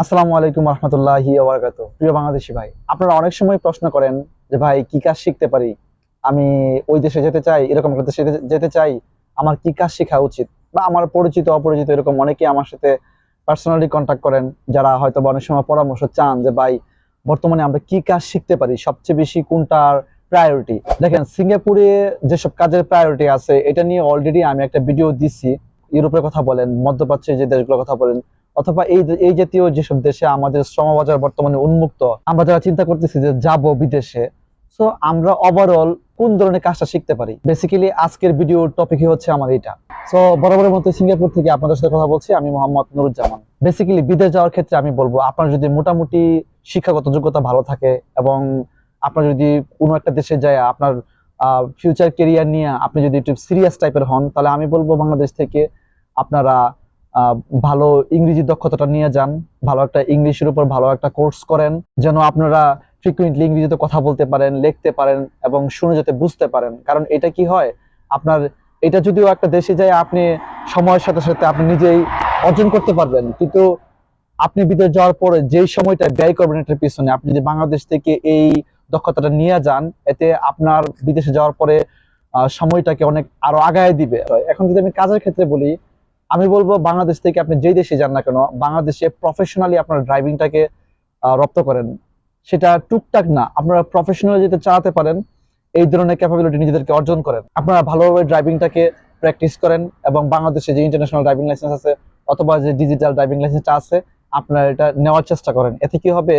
আসসালামু আলাইকুম রহমতুল্লাহি ওবরাকাত প্রিয় বাংলাদেশি ভাই, আপনারা অনেক সময় প্রশ্ন করেন যে, ভাই, কি কাজ শিখতে পারি? আমি ওই দেশে যেতে চাই, এরকম দেশে যেতে- চাই, আমার কি কাজ শেখা উচিত? বা আমার পরিচিত, অপরিচিত এরকম অনেকেই আমার সাথে পার্সোনালি কন্ট্যাক্ট করেন, যারা হয়তো অনেক সময় পরামর্শ চান যে, ভাই, বর্তমানে আমরা কি কাজ শিখতে পারি? সবচেয়ে বেশি কোনটার প্রায়োরিটি দেখেন, সিঙ্গাপুরে যেসব কাজের প্রায়োরিটি আছে, এটা নিয়ে অলরেডি আমি একটা ভিডিও দিছি। ইউরোপের কথা বলেন, মধ্যপ্রাচ্যের যে দেশগুলোর কথা বলেন অথবা এই এই জাতীয় যেসব দেশে আমাদের শ্রমবাজার বর্তমানে উন্মুক্ত, আমরা যারা চিন্তা করতেছি যে যাব বিদেশে সো আমরা ওভারঅল কোন ধরনের কাজটা শিখতে পারি? বেসিক্যালি আজকের ভিডিওর টপিকই হচ্ছে আমার এটা সো বরাবরের মতো সিঙ্গাপুর থেকে আপনাদের সাথে কথা বলছি, আমি মোহাম্মদ নুরুজ্জামান। বেসিক্যালি বিদেশ যাওয়ার ক্ষেত্রে আমি বলব, আপনার যদি মোটামুটি শিক্ষাগত যোগ্যতা ভালো থাকে এবং আপনার যদি কোনো একটা দেশে যায়, আপনার ফিউচার কেরিয়ার নিয়ে আপনি যদি একটু সিরিয়াস টাইপের হন, তাহলে আমি বলব বাংলাদেশ থেকে আপনারা ভালো ইংরেজি দক্ষতাটা নিয়ে যান, ভালো একটা ইংলিশের উপর ভালো একটা কোর্স করেন, যেন আপনারা ফ্রিকুয়েন্টলি ইংরেজিতে কথা বলতে পারেন, লিখতে পারেন এবং শুনে যেতে বুঝতে পারেন। কারণ এটা কি হয়? আপনার, এটা যদিও একটা দেশে যায়, আপনি সময়ের সাথে সাথে আপনি নিজেই অর্জন করতে পারবেন। কিন্তু আপনি বিদেশ যাওয়ার পরে যেই সময়টা ব্যয় করবেন এটার পিছনে, আপনি যদি বাংলাদেশ থেকে এই দক্ষতাটা নিয়ে যান, এতে আপনার বিদেশে যাওয়ার পরে সময়টাকে অনেক আরও আগায় দিবে। এখন যদি আমি কাজের ক্ষেত্রে বলি আমি বলব বাংলাদেশ থেকে আপনি যেই দেশে যান না কেন, বাংলাদেশে প্রফেশনালি আপনার ড্রাইভিংটাকে রপ্ত করেন। সেটা টুকটাক না, আপনারা প্রফেশনালি যেতে চালাতে পারেন, এই ধরনের ক্যাপাবিলিটি নিজেদেরকে অর্জন করেন। আপনারা ভালোভাবে ড্রাইভিংটাকে প্র্যাকটিস করেন এবং বাংলাদেশে যে ইন্টারন্যাশনাল ড্রাইভিং লাইসেন্স আছে অথবা যে ডিজিটাল ড্রাইভিং লাইসেন্সটা আছে, আপনারা এটা নেওয়ার চেষ্টা করেন। এতে কি হবে?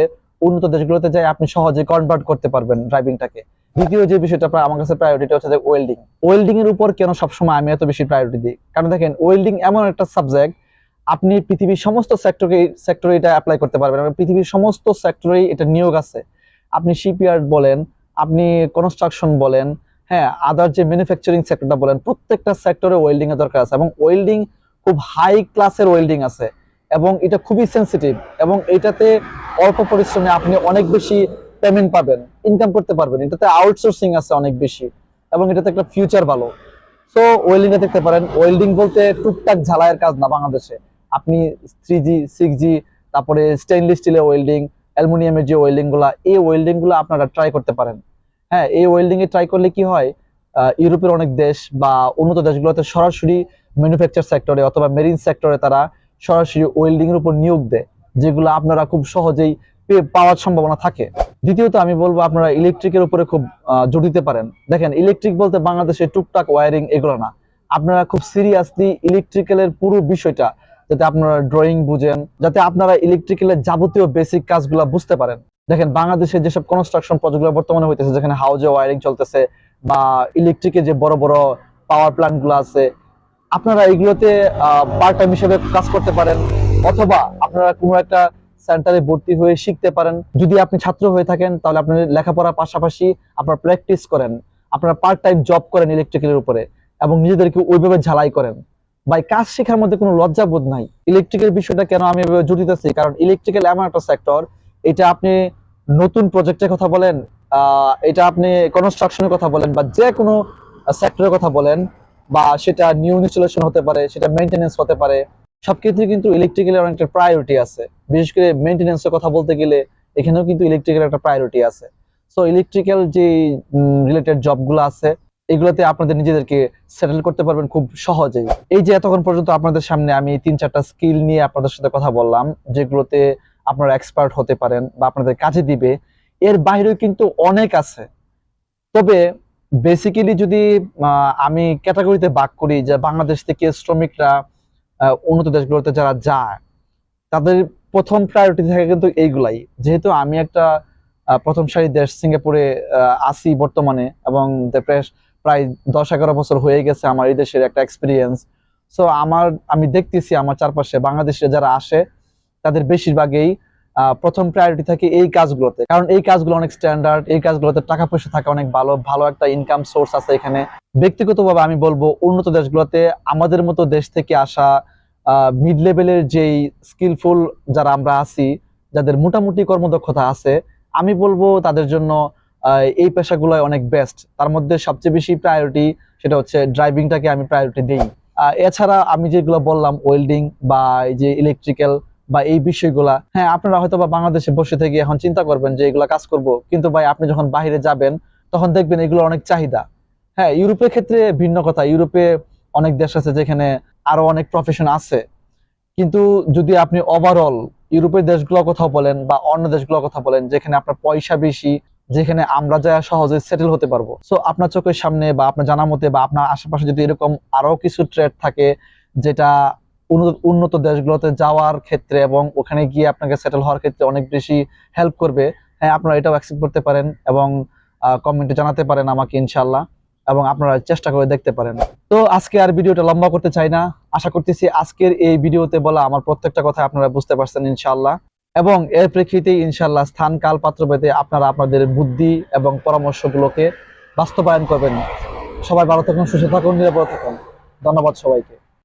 উন্নত দেশগুলোতে যাই আপনি সহজে কনভার্ট করতে পারবেন ড্রাইভিংটাকে দ্বিতীয় যে বিষয়টা আমার কাছে প্রায়োরিটি হচ্ছে যে ওয়েল্ডিং ওয়েল্ডিং এর উপর কেন সবসময় আমি এত বেশি প্রায়োরিটি দিই? কারণ দেখেন ওয়েল্ডিং এমন একটা সাবজেক্ট আপনি পৃথিবীর সমস্ত সেক্টরে সেক্টরে এটা অ্যাপ্লাই করতে পারবেন পৃথিবীর সমস্ত সেক্টরেই এটা নিয়োগ আছে। আপনি শিপইয়ার্ড বলেন, আপনি কনস্ট্রাকশন বলেন হ্যাঁ আদার যে ম্যানুফ্যাকচারিং সেক্টরটা বলেন, প্রত্যেকটা সেক্টরে ওয়েল্ডিং এর দরকার আছে এবং ওয়েল্ডিং খুব হাই ক্লাসের ওয়েল্ডিং আছে এবং এটা খুবই সেন্সিটিভ এবং এটাতে অল্প পরিশ্রমে আপনি অনেক বেশি পেমেন্ট পাবেন ইনকাম করতে পারবেন। এটাতে আউটসোর্সিং আছে অনেক বেশি এবং এটাতে একটা ফিউচার ভালো। সো ওয়েল্ডিং এ দেখতে পারেন ওয়েল্ডিং বলতে টুকটাক ঝালাইয়ের কাজ না বাংলাদেশে। আপনি থ্রি জি সিক্স জি তারপরে স্টেনলেস স্টিলের ওয়েল্ডিং অ্যালুমিনিয়ামের যে ওয়েল্ডিংগুলা, এই ওয়েল্ডিংগুলো আপনারা ট্রাই করতে পারেন। হ্যাঁ এই ওয়েল্ডিং এ ট্রাই করলে কি হয়? ইউরোপের অনেক দেশ বা উন্নত দেশগুলোতে সরাসরি ম্যানুফ্যাকচার সেক্টরে অথবা মেরিন সেক্টরে তারা সরাসরি ওয়েল্ডিং এর উপর নিয়োগ দেয়, যেগুলো আপনারা খুব সহজেই পাওয়ার সম্ভাবনা থাকে। দ্বিতীয়ত আমি বলব আপনারা ইলেকট্রিকের উপরে খুব জোর দিতে পারেন। দেখেন ইলেকট্রিক বলতে বাংলাদেশে টুকটাক ওয়ারিং এগুলো না। আপনারা খুব সিরিয়াসলি ইলেকট্রিক্যালের পুরো বিষয়টা যাতে আপনারা ড্রয়িং বুঝেন, যাতে আপনারা ইলেকট্রিক্যালের যাবতীয় বেসিক কাজগুলো বুঝতে পারেন। দেখেন, বাংলাদেশে যেসব কনস্ট্রাকশন প্রজেক্টগুলো বর্তমানে হইতেছে, যেখানে হাউজে ওয়ারিং চলতেছে বা ইলেকট্রিকের যে বড় বড় পাওয়ার প্ল্যান্টগুলো আছে, আপনারা এগুলোতে পার্ট টাইম হিসেবে কাজ করতে পারেন। অথবা আপনারা কোনো একটা সেন্টারে ভর্তি হয়ে শিখতে পারেন। যদি আপনি ছাত্র হয়ে থাকেন, তাহলে আপনি লেখাপড়ার পাশাপাশি আপনার প্র্যাকটিস করেন। আপনারা পার্ট টাইম জব করেন ইলেকট্রিক্যালের উপরে এবং নিজেদেরকে ওইভাবে ঝালাই করেন। ভাই, কাজ শেখার মধ্যে কোনো লজ্জা বোধ নাই। ইলেকট্রিক্যাল বিষয়টা কেন আমি এভাবে জড়িত আছি কারণ ইলেকট্রিক্যাল এমন একটা সেক্টর এটা আপনি নতুন প্রজেক্টের কথা বলেন এটা আপনি কনস্ট্রাকশনের কথা বলেন বা যে কোনো সেক্টরের কথা বলেন বা সেটা নিউ ইনস্টলেশন হতে পারে, সেটা মেনটেনেন্স হতে পারে। সবক্ষেত্রে কিন্তু ইলেকট্রিক্যালের অনেকটা প্রায়োরিটি আছে। বিশেষ করে মেনটেনেন্সের কথা বলতে গেলে, এখানেও কিন্তু ইলেকট্রিক্যাল একটা প্রায়োরিটি আছে। সো ইলেকট্রিক্যাল যে রিলেটেড জবগুলো আছে, এগুলোতে আপনাদের নিজেদেরকে সেটেল করতে পারবেন খুব সহজেই। এই যে এতক্ষণ পর্যন্ত আপনাদের সামনে আমি তিন চারটা স্কিল নিয়ে আপনাদের সাথে কথা বললাম, যেগুলোতে আপনারা এক্সপার্ট হতে পারেন বা আপনাদের কাজে দিবে, এর বাইরেও কিন্তু অনেক আছে। তবে বেসিক্যালি যদি আমি ক্যাটাগরিতে ভাগ করি যে বাংলাদেশ থেকে শ্রমিকরা উন্নত দেশগুলোতে যারা যায়, তাদের প্রথম প্রায়োরিটি থাকে কিন্তু এইগুলাই। যেহেতু আমি একটা প্রথম সারি দেশ সিঙ্গাপুরে আসি বর্তমানে এবং প্রায়- দশ এগারো বছর হয়ে গেছে আমার এই দেশের একটা এক্সপিরিয়েন্স সো আমার, আমি দেখতেছি আমার চারপাশে বাংলাদেশে যারা আসে, তাদের বেশিরভাগই প্রথম প্রায়োরিটি থাকে এই কাজগুলোতে। কারণ এই কাজগুলো অনেক স্ট্যান্ডার্ড এই কাজগুলোতে টাকা পয়সা থাকে অনেক ভালো ভালো একটা ইনকাম সোর্স আছে এখানে। ব্যক্তিগতভাবে আমি বলব, উন্নত দেশগুলোতে আমাদের মতো দেশ থেকে আসা মিড লেভেলের যেই স্কিলফুল যারা আমরা আছি, যাদের মোটামুটি কর্মদক্ষতা আছে, আমি বলব তাদের জন্য এই পেশাগুলোই অনেক বেস্ট তার মধ্যে সবচেয়ে বেশি প্রায়োরিটি সেটা হচ্ছে ড্রাইভিংটাকে আমি প্রায়োরিটি দিই। এছাড়া আমি যেগুলো বললাম ওয়েল্ডিং বা এই যে ইলেকট্রিক্যাল বা এই বিষয়গুলা হ্যাঁ আপনারা হয়তো বা বাংলাদেশে বসে থেকে এখন চিন্তা করবেন যে এগুলা কাজ করব। কিন্তু ভাই, আপনি যখন বাইরে যাবেন, তখন দেখবেন এগুলো অনেক চাহিদা। হ্যাঁ ইউরোপের ক্ষেত্রে ভিন্ন কথা। ইউরোপে অনেক দেশ আছে যেখানে আরও অনেক প্রফেশন আছে। কিন্তু যদি আপনি ওভারঅল ইউরোপের দেশগুলোর কথা বলেন বা অন্য দেশগুলোর কথা বলেন, যেখানে আপনার পয়সা বেশি, যেখানে আমরা যা সহজে সেটেল হতে পারব। সো আপনার চোখের সামনে বা আপনার জানা মতে বা আপনার আশেপাশে যদি এরকম আরও কিছু ট্রেড থাকে, যেটা উন্নত দেশগুলোতে যাওয়ার ক্ষেত্রে এবং ওখানে গিয়ে আপনাকে সেটেল হওয়ার ক্ষেত্রে অনেক বেশি হেল্প করবে। হ্যাঁ আপনারা এটাও অ্যাকসেপ্ট করতে পারেন এবং কমেন্টে জানাতে পারেন আমাকে ইনশাল্লাহ এবং আপনারা চেষ্টা করে দেখতে পারেন। তো আজকে আর ভিডিওটা লম্বা করতে চাই না। আশা করতেছি আজকের এই ভিডিওতে বলা আমার প্রত্যেকটা কথা আপনারা বুঝতে পারছেন ইনশাল্লাহ এবং এর প্রেক্ষিতে ইনশাল্লাহ স্থান কাল পাত্র পেতে আপনারা আপনাদের বুদ্ধি এবং পরামর্শগুলোকে বাস্তবায়ন করবেন। সবাই ভালো থাকুন, সুস্থ থাকুন, নিরাপদ থাকুন। ধন্যবাদ সবাইকে।